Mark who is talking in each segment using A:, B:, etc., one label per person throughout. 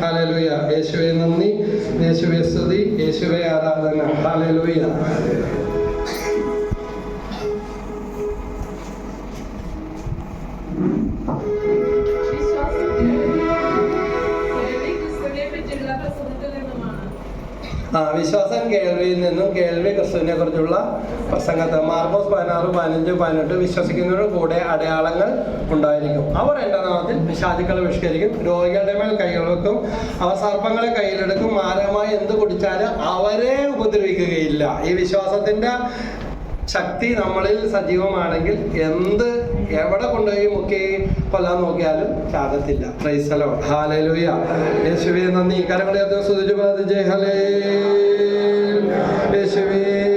A: ഹാലലുയ. യേശുവെ നന്ദി. യേശുവെ സ്തുതി. യേശുവെ ആരാധന. ഹാലലുയ. വിശ്വാസം കേൾവിയിൽ നിന്നും കേൾവി ക്രിസ്തുവിനെ കുറിച്ചുള്ള പ്രസംഗത്തെ മാർക്കോസ് പതിനാറ് പതിനഞ്ച് പതിനെട്ട് വിശ്വസിക്കുന്നവരുടെ കൂടെ അടയാളങ്ങൾ ഉണ്ടായിരിക്കും. അവർ എന്റെ നാമത്തിൽ വിഷാദിക്കളെ വിഷ്കരിക്കും രോഗികളുടെ മേൽ കൈകൾ വെക്കും അവർ സർപ്പങ്ങളെ കയ്യിലെടുക്കും മാരകമായി എന്ത് കുടിച്ചാലും അവരെ ഉപദ്രവിക്കുകയില്ല. ഈ വിശ്വാസത്തിന്റെ ശക്തി നമ്മളിൽ സജീവമാണെങ്കിൽ എന്ത് എവിടെ കൊണ്ടുപോയി മുക്കി കൊല്ലാൻ നോക്കിയാലും ചാകത്തില്ല. പ്രൈസലോ ഹാലലുയ യേശുവേ നന്ദി. കരങ്ങളെ സ്തുതിച്ചു പ്രാർത്ഥിച്ചേ. ഹലേ യേശുവേ.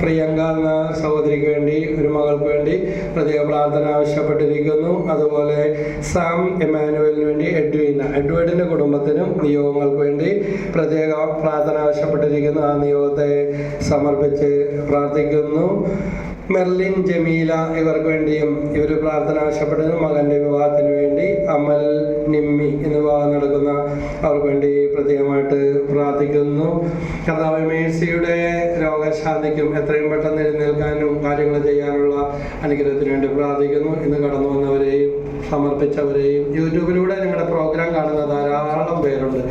A: പ്രിയങ്ക എന്ന സഹോദരിക്ക് വേണ്ടി ഒരു മകൾക്ക് വേണ്ടി പ്രത്യേക പ്രാർത്ഥന ആവശ്യപ്പെട്ടിരിക്കുന്നു. അതുപോലെ സാം എമാനുവലിന് വേണ്ടി എഡ്വിന. എഡ്വേർഡിന്റെ കുടുംബത്തിനും നിയോഗങ്ങൾക്ക് വേണ്ടി പ്രത്യേക പ്രാർത്ഥന ആവശ്യപ്പെട്ടിരിക്കുന്നു. ആ നിയോഗത്തെ സമർപ്പിച്ച് പ്രാർത്ഥിക്കുന്നു. മെർലിൻ ജമീല ഇവർക്ക് വേണ്ടിയും ഇവർ പ്രാർത്ഥന ആവശ്യപ്പെടുന്നു മകന്റെ വിവാഹത്തിന് വേണ്ടി അമൽ നിമ്മി എന്ന വിവാഹം നടക്കുന്ന അവർക്ക് വേണ്ടി പ്രത്യേകമായിട്ട് പ്രാർത്ഥിക്കുന്നു. കർത്താവ് മേഴ്സിയുടെ രോഗശാന്തിക്കും എത്രയും പെട്ടെന്ന് എഴുന്നേൽക്കാനും കാര്യങ്ങൾ ചെയ്യാനുള്ള അനുഗ്രഹത്തിന് വേണ്ടി പ്രാർത്ഥിക്കുന്നു. ഇന്ന് കടന്നു വന്നവരെയും സമർപ്പിച്ചവരെയും യൂട്യൂബിലൂടെ നിങ്ങളുടെ പ്രോഗ്രാം കാണുന്ന ധാരാളം പേരുണ്ട്.